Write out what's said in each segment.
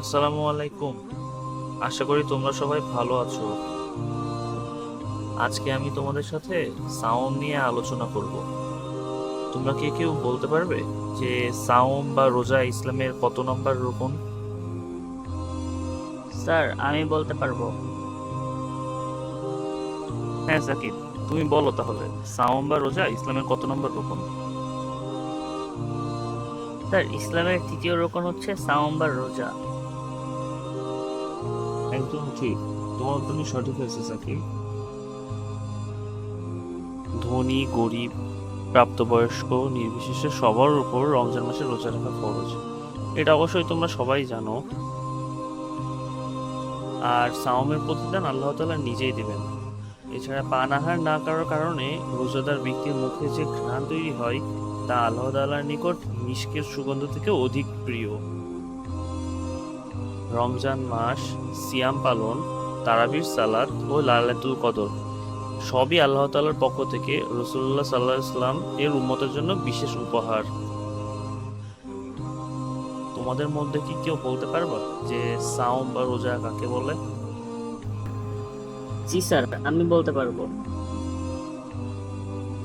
আসসালামু আলাইকুম। আশা করি তোমরা সবাই ভালো আছো। আজকে আমি তোমাদের সাথে সাওম নিয়ে আলোচনা করব। তোমরা কি কেউ বলতে পারবে যে সাওম বা রোজা ইসলামের কত নম্বর রুকন? স্যার আমি বলতে পারব। হ্যাঁ সাকিব তুমি বলো তাহলে সাওম বা রোজা ইসলামের কত নম্বর রুকন? স্যার ইসলামের তৃতীয় রোকন হচ্ছে সাওম বা রোজা। ঠিক তোমার তুমি সঠিক হয়েছে, সাকিব। ধনী, গরিব, প্রাপ্তবয়স্ক, নির্বিশেষে সবার উপর রমজান মাসে রোজা রাখা এটা অবশ্যই তোমরা সবাই জানো। আর সাওমের প্রতিদান আল্লাহ তাআলা নিজেই দেবেন। এছাড়া পানাহার না করার কারণে রোজাদার ব্যক্তির মুখে যে ঘ্রাণ তৈরি হয়, তা আল্লাহ তাআলার নিকট মিষ্কের সুগন্ধ থেকে অধিক প্রিয়। রমজান মাস সিয়াম পালন তারাবির সালাদ ও লালাতুল কদর। সবই আল্লাহ তাআলার পক্ষ থেকে রসুল্লাহ সাল্লাহ ইসলাম এর উম্মতের জন্য বিশেষ উপহার। তোমাদের মধ্যে কি কেউ বলতে পারবা যে সাওম বা রোজা কাকে বলে? জি স্যার আমি বলতে পারব।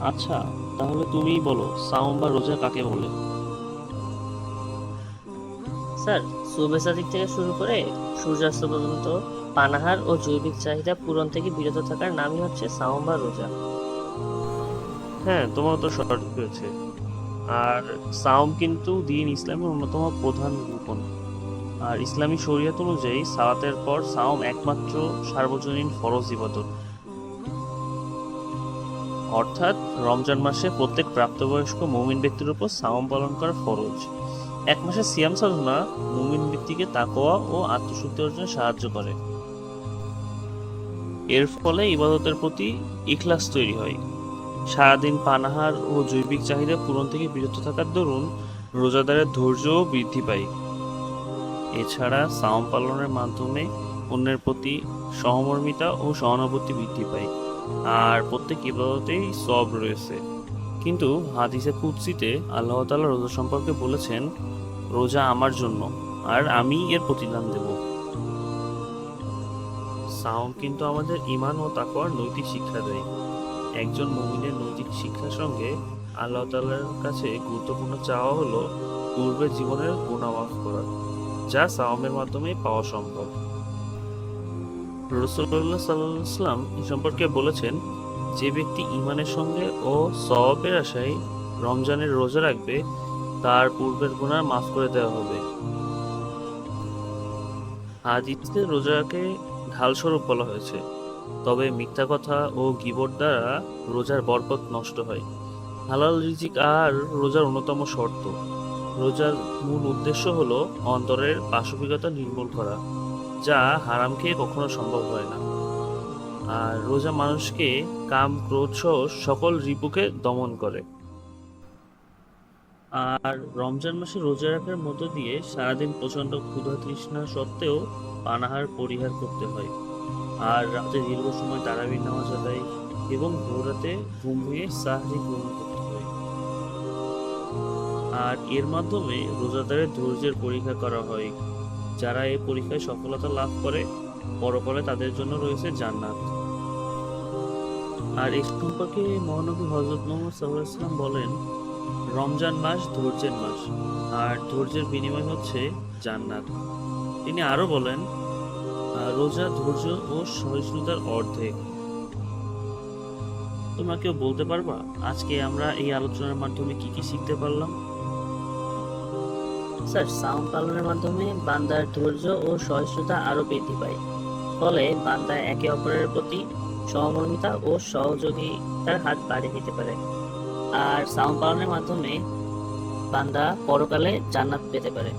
আচ্ছা তাহলে তুমিই বলো সাওম বা রোজা কাকে বলে? স্যার সুবে সাদিক থেকে শুরু করে সূর্যাস্ত পর্যন্ত পানাহার ও জৈবিক চাহিদা পূরণ থেকে বিরত থাকার নামই হচ্ছে সাওম বা রোজা। হ্যাঁ তোমার তো সঠিক হয়েছে আর সাওম কিন্তু দিন ইসলামের অন্যতম প্রধান রূপণ আর ইসলামী শরীয়ত অনুযায়ী সালাতের পর সাওম একমাত্র সার্বজনীন ফরজ ইবাদত। অর্থাৎ রমজান মাসে প্রত্যেক প্রাপ্তবয়স্ক মুমিন ব্যক্তির উপর সাওম পালন করা ফরজ। এক মাসের সিয়াম সাধনা মুমিন ব্যক্তিকে তাকওয়া ও আত্মশুদ্ধি অর্জনে সাহায্য করে। এর ফলে ইবাদতের প্রতি ইখলাস তৈরি হয়। সারাদিন পানাহার ও জৈবিক চাহিদা পূরণ থেকে বিরত থাকার দরুন রোজাদারের ধৈর্যও বৃদ্ধি পায়। এছাড়া সাওম পালনের মাধ্যমে অন্যের প্রতি সহমর্মিতা ও সহানুভূতি বৃদ্ধি পায়। আর প্রত্যেক ইবাদতেই সব রয়েছে। কিন্তু হাদিসে কুৎসিতে আল্লাহ তাআলা রোজা সম্পর্কে বলেছেন রোজা আমার জন্য, আর আমি এর প্রতিদান দেব। সাওম কিন্তু আমাদের ইমান ও তাকওয়ার নৈতিক শিক্ষা দেয়। একজন মুমিনের নৈতিক শিক্ষার সঙ্গে আল্লাহ তাআলার কাছে গুরুত্বপূর্ণ চাওয়া হলো পূর্বের জীবনের গুনাহ মাফ করা, যা সাওমের মাধ্যমে পাওয়া সম্ভব। রসুল্লাহ সাল্লাম সম্পর্কে বলেছেন, যে ব্যক্তি ইমানের সঙ্গে ও সওয়াবের আশায় রমজানের রোজা রাখবে তার পূর্বের গুণার মাফ করে দেওয়া হবে। হাদিসে রোজাকে ঢালস্বরূপ বলা হয়েছে। তবে মিথ্যা কথা ও গিবট দ্বারা রোজার বরকত নষ্ট হয়। হালাল রিজিক আর রোজার অন্যতম শর্ত। রোজার মূল উদ্দেশ্য হলো অন্তরের পাশবিকতা নির্মূল করা, যা হারাম খেয়ে কখনো সম্ভব হয় না। আর রোজা মানুষকে কাম ক্রোধ সহ সকল রিপুকে দমন করে। আর রমজান মাসে রোজা রাখার মধ্য দিয়ে সারাদিন প্রচণ্ড ক্ষুধা তৃষ্ণা সত্ত্বেও পানাহার পরিহার করতে হয়। আর রাতে দীর্ঘ সময় তারাবির নামাজ আদায় এবং ভোরাতে ঘুম ভুয়ে সাহারি গ্রহণ করতে হয়। আর এর মাধ্যমে রোজাদারের ধৈর্যের পরীক্ষা করা হয়। যারা এই পরীক্ষায় সফলতা লাভ করে, পরকালে তাদের জন্য রয়েছে জান্নাত। আর এই সম্পর্কে মহানবী হজরত মোহাম্মদ সাল্লাহ বলেন রমজান মাস ধৈর্যের মাস, আর ধৈর্যের বিনিময় হচ্ছে জান্নাত। তিনি আরও বলেন রোজা, ধৈর্য ও সহিষ্ণুতার অর্ধেক। তোমরা কেউ বলতে পারবা, আজকে আমরা এই আলোচনার মাধ্যমে কি কি শিখতে পারলাম? স্যার সাওম পালনের মাধ্যমে বান্দার ধৈর্য ও সহিষ্ণুতা আরও বৃদ্ধি পায়। ফলে বান্দা একে অপরের প্রতি সহমর্মিতা ও সহযোগিতার হাত বাড়িয়ে দিতে পারে। আর সাউন্ড পালনের মাধ্যমে বান্দা পরকালে জান্নাত পেতে পারে।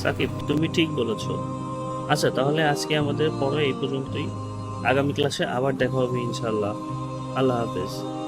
সাকিব, তুমি ঠিক বলেছ। আচ্ছা তাহলে আজকে আমাদের পড়া এই পর্যন্তই। আগামী ক্লাসে আবার দেখা হবে ইনশাল্লাহ আল্লাহ হাফেজ।